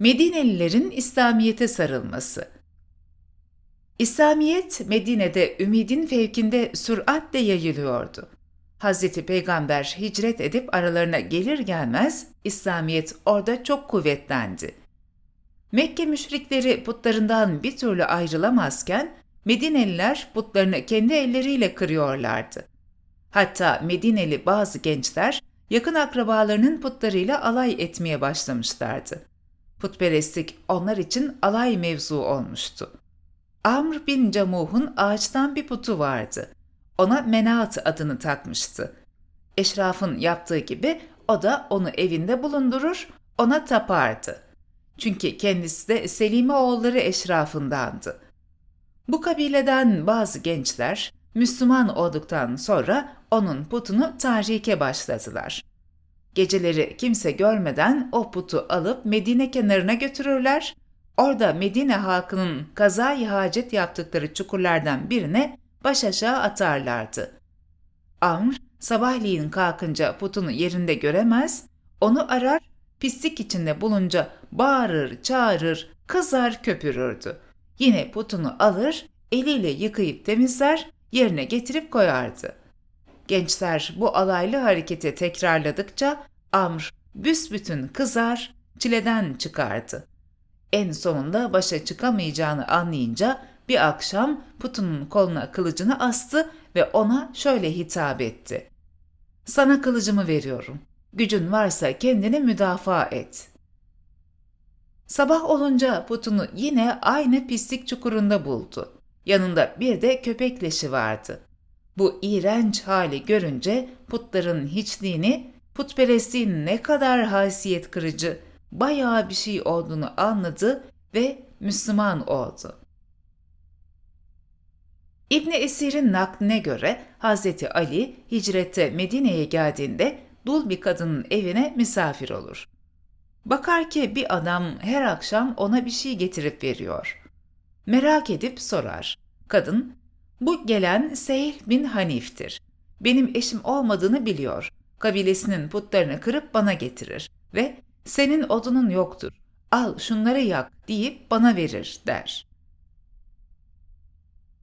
Medinelilerin İslamiyete sarılması İslamiyet Medine'de ümidin fevkinde süratle yayılıyordu. Hazreti Peygamber hicret edip aralarına gelir gelmez İslamiyet orada çok kuvvetlendi. Mekke müşrikleri putlarından bir türlü ayrılamazken Medineliler putlarını kendi elleriyle kırıyorlardı. Hatta Medineli bazı gençler yakın akrabalarının putlarıyla alay etmeye başlamışlardı. Putperestlik onlar için alay mevzu olmuştu. Amr bin Camuh'un ağaçtan bir putu vardı. Ona Menaat adını takmıştı. Eşrafın yaptığı gibi o da onu evinde bulundurur, ona tapardı. Çünkü kendisi de Selime oğulları eşrafındandı. Bu kabileden bazı gençler Müslüman olduktan sonra onun putunu tahrike başladılar. Geceleri kimse görmeden o putu alıp Medine kenarına götürürler, orada Medine halkının kazayı hacet yaptıkları çukurlardan birine baş aşağı atarlardı. Amr sabahleyin kalkınca putunu yerinde göremez, onu arar, pislik içinde bulunca bağırır, çağırır, kızar, köpürürdü. Yine putunu alır, eliyle yıkayıp temizler, yerine getirip koyardı. Gençler bu alaylı hareketi tekrarladıkça Amr büsbütün kızar, çileden çıkardı. En sonunda başa çıkamayacağını anlayınca bir akşam putunun koluna kılıcını astı ve ona şöyle hitap etti. Sana kılıcımı veriyorum. Gücün varsa kendini müdafaa et. Sabah olunca putunu yine aynı pislik çukurunda buldu. Yanında bir de köpek leşi vardı. Bu iğrenç hali görünce putların hiçliğini, putperestliğin ne kadar haysiyet kırıcı, bayağı bir şey olduğunu anladı ve Müslüman oldu. İbni Esir'in nakline göre Hazreti Ali hicrette Medine'ye geldiğinde dul bir kadının evine misafir olur. Bakar ki bir adam her akşam ona bir şey getirip veriyor. Merak edip sorar. Kadın, bu gelen Seyh bin Hanif'tir. Benim eşim olmadığını biliyor. Kabilesinin putlarını kırıp bana getirir ve senin odunun yoktur. Al şunları yak deyip bana verir der.